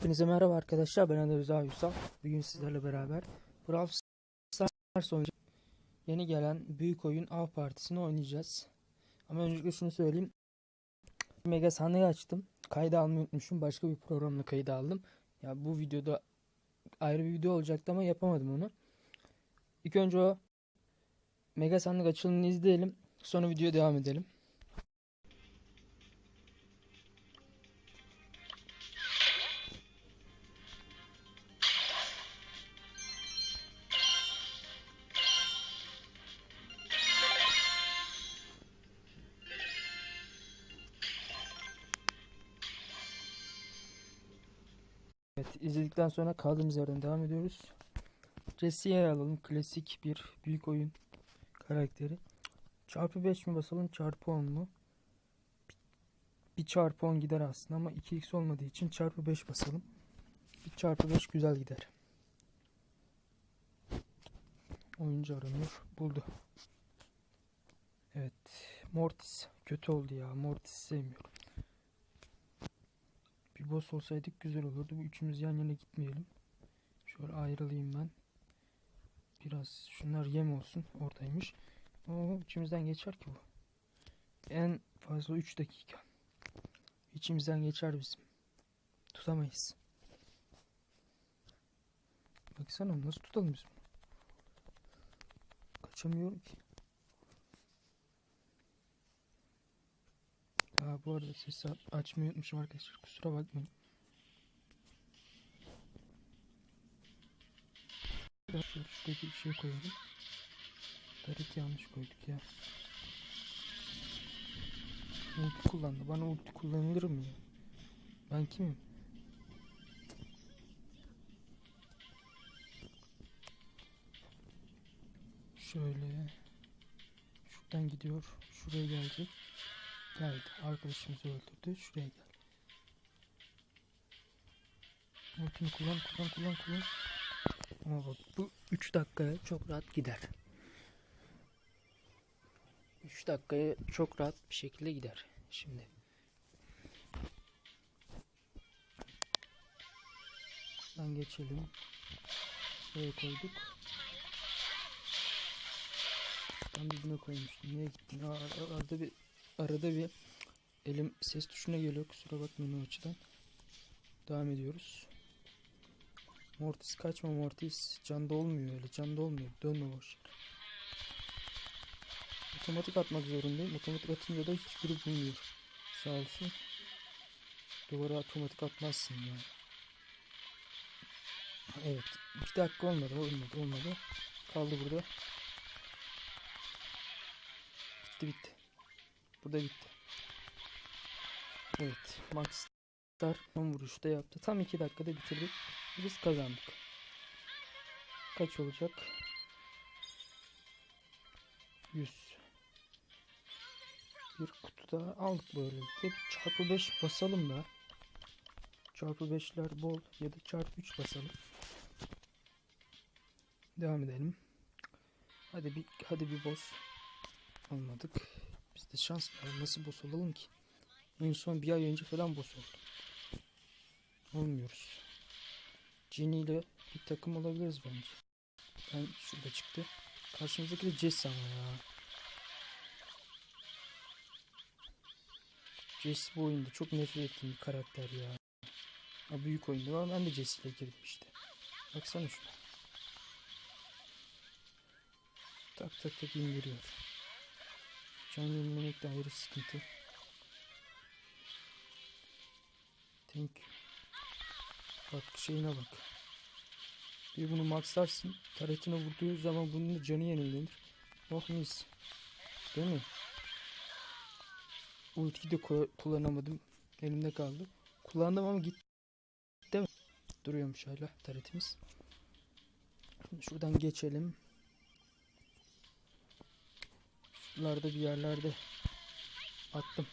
Hepinize merhaba arkadaşlar. Ben Adı Rıza Ünsal. Bugün sizlerle beraber Brawl Stars oynayacağız. Yeni gelen büyük oyun Av Partisi'ni oynayacağız. Ama öncelikle şunu söyleyeyim. Mega sahneyi açtım. Kaydı almayı unutmuşum. Başka bir programla kaydı aldım. Ya bu videoda ayrı bir video olacaktı ama yapamadım onu. İlk önce o Mega sandık açılımını izleyelim. Sonra videoya devam edelim. İzledikten sonra kaldığımız yerden devam ediyoruz. Jesse'yi alalım. Klasik bir büyük oyun karakteri. Çarpı 5 mi basalım çarpı 10 mu? Bir çarpı 10 gider aslında ama 2x olmadığı için çarpı 5 basalım. Bir çarpı 5 güzel gider. Oyuncu aranıyor. Buldu. Evet. Mortis. Kötü oldu ya. Mortis sevmiyorum. Bir boss olsaydık güzel olurdu. Üçümüz yan yana gitmeyelim. Şöyle ayrılayım ben. Biraz şunlar yem olsun. Oradaymış. Oo, içimizden geçer ki bu. En fazla 3 dakika. İçimizden geçer bizim. Tutamayız. Baksana nasıl tutalım biz bunu? Kaçamıyorum ki. Bu arada sesi açmayı unutmuşum arkadaşlar. Kusura bakmayın. Şuradaki bir şey koyalım. Tarik yanlış koyduk ya. Ulti kullandı. Bana ulti kullanılır mı? Ben kimim? Şöyle. Şuradan gidiyor. Şuraya gelecek. Geldi. Arkadaşımızı öldürdü. Şuraya gel. Ultini kullan kullan kullan kullan. Ama bu 3 dakikaya çok rahat gider. 3 dakikaya çok rahat bir şekilde gider. Şimdi. Buradan geçelim. Buraya koyduk. Ben bir buna koymuştum. Niye gittin? Arada bir arada bir elim ses tuşuna geliyor. Kusura bakmayın o açıdan. Devam ediyoruz. Mortis kaçma Mortis. Canda olmuyor öyle. Canda olmuyor. Dönme boş. Otomatik atmak zorundayım. Otomatik atınca da hiçbiri bulmuyor. Sağ olsun. Duvara otomatik atmazsın ya. Evet. 2 dakika olmadı. Olmadı. Olmadı. Kaldı burada. Bitti bitti. Burada bitti. Evet. Max Star 10 vuruşta yaptı. Tam 2 dakikada bitirdik. Biz kazandık. Kaç olacak? 100. Bir kutu daha aldık böylelikle. Çarpı 5 basalım da. Çarpı 5'ler bol ya da çarpı 3 basalım. Devam edelim. Hadi bir hadi bir boss. Olmadık. Bizde şans var. Nasıl boss olalım ki? En son bir ay önce falan boss oldum. Olmuyoruz. Jenny ile bir takım olabiliriz bence. Ben şurada çıktı. Karşımızdaki de Jess ama ya. Jess bu oyunda çok nefret ettiğim bir karakter ya. Ha, büyük oyunda var ben de Jess ile girdim işte. Baksana şuna. Tak tak tak indiriyor. Can yenilemek de ayrı sıkıntı. Thank you. Bak şeyine bak. Bir bunu maxlarsın. Taretine vurduğu zaman bunun da canı yenilenir. Oh mis. Değil mi? Ultiyi de kullanamadım. Elimde kaldı. Kullandım ama gitti. Değil mi? Duruyormuş hala taretimiz. Şimdi şuradan geçelim. Şuralarda bir yerlerde attım.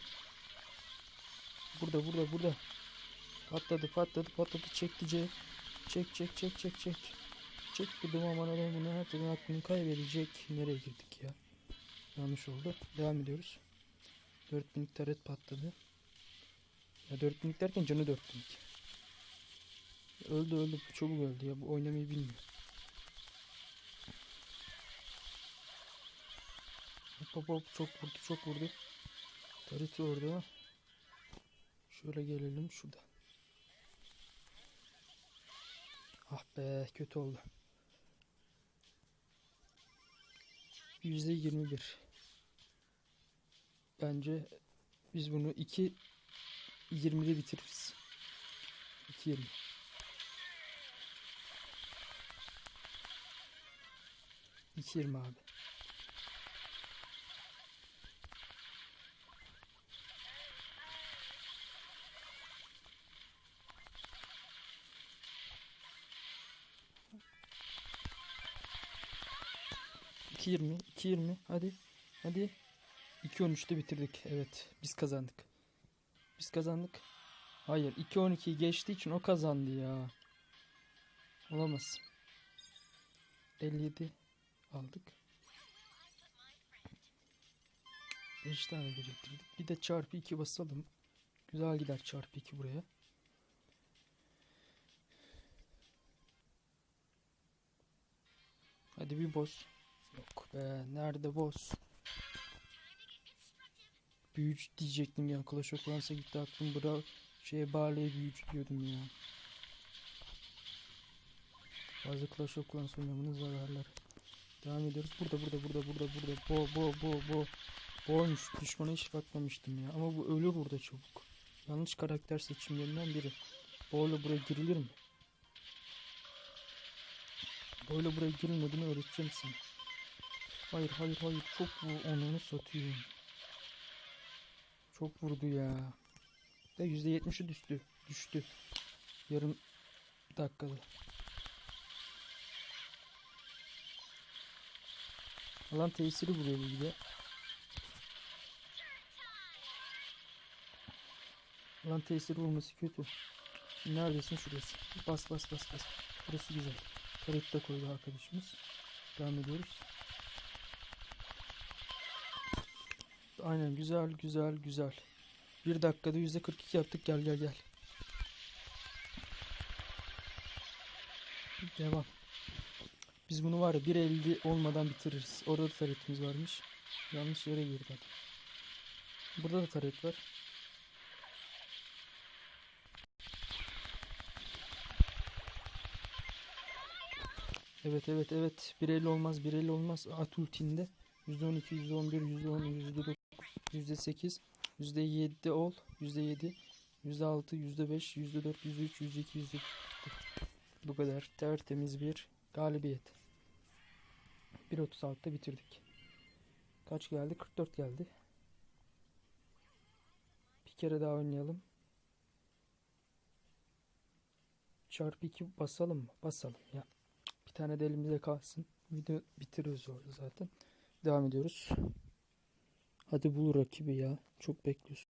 Burada burada burada. Patladı patladı patladı çekti. Çek çek çek çek çek. Çek dedim aman adam bunu türlü aklını kaybedecek. Nereye girdik ya? Yanlış oldu. Devam ediyoruz. 4000'lik taret patladı. Ya 4000'lik derken canı 4000'lik. öldü öldü. Bu çabuk öldü ya. Bu oynamayı bilmiyor. Hop hop. Çok vurdu çok vurdu. Tarıtı orada. Şöyle gelelim şuradan. Ah be kötü oldu. Yüzde yirmi bir. Bence biz bunu iki 20'de bitiririz. 2 20. İki yirmi abi. İki yirmi, iki yirmi. Hadi, hadi. 2.13'te bitirdik. Evet, biz kazandık. Biz kazandık. Hayır 2-12'yi geçtiği için o kazandı ya. Olamaz. 57 aldık. 5 tane biriktirdik. Bir de çarpı 2 basalım. Güzel gider çarpı 2 buraya. Hadi bir boss. Yok be nerede boss? Büyücü diyecektim ya. Clash of Clans'a gitti aklım. Bra şeye Barley'e büyücü diyordum ya. Fazla Clash of Clans oynamanın zararları. Devam ediyoruz. Burada burada burada burada burada. Bo bo bo bo. Boymuş. Düşmana hiç bakmamıştım ya. Ama bu ölür burada çabuk. Yanlış karakter seçimlerinden biri. Boyla buraya girilir mi? Boyla buraya girilmediğini öğreteceğim sana. Hayır hayır hayır. Çok bu onunu satıyor. Çok vurdu ya. Da %70'i düştü. Düştü. Yarım dakikada. Alan tesiri vuruyor bu de. Alan tesiri vurması kötü. Neredesin şurası? Bas bas bas bas. Burası güzel. Karet de koydu arkadaşımız. Devam ediyoruz. Aynen güzel güzel güzel. Bir dakikada yüzde 42 yaptık. Gel gel gel. Devam. Biz bunu var ya 1.50 olmadan bitiririz. Orada da taretimiz varmış. Yanlış yere girdi. Burada da taret var. Evet evet evet 1.50 olmaz 1.50 olmaz. At ultinde %12, %11, %10, %9, %8, %7 ol. %7, %6, %5, %4, %3, %2, %4. Bu kadar tertemiz bir galibiyet. 1.36'da bitirdik. Kaç geldi? 44 geldi. Bir kere daha oynayalım. Çarpı 2 basalım mı? Basalım ya. Bir tane de elimizde kalsın. Video bitiriyoruz orada zaten. Devam ediyoruz. Hadi bul rakibi ya. Çok bekliyorsun.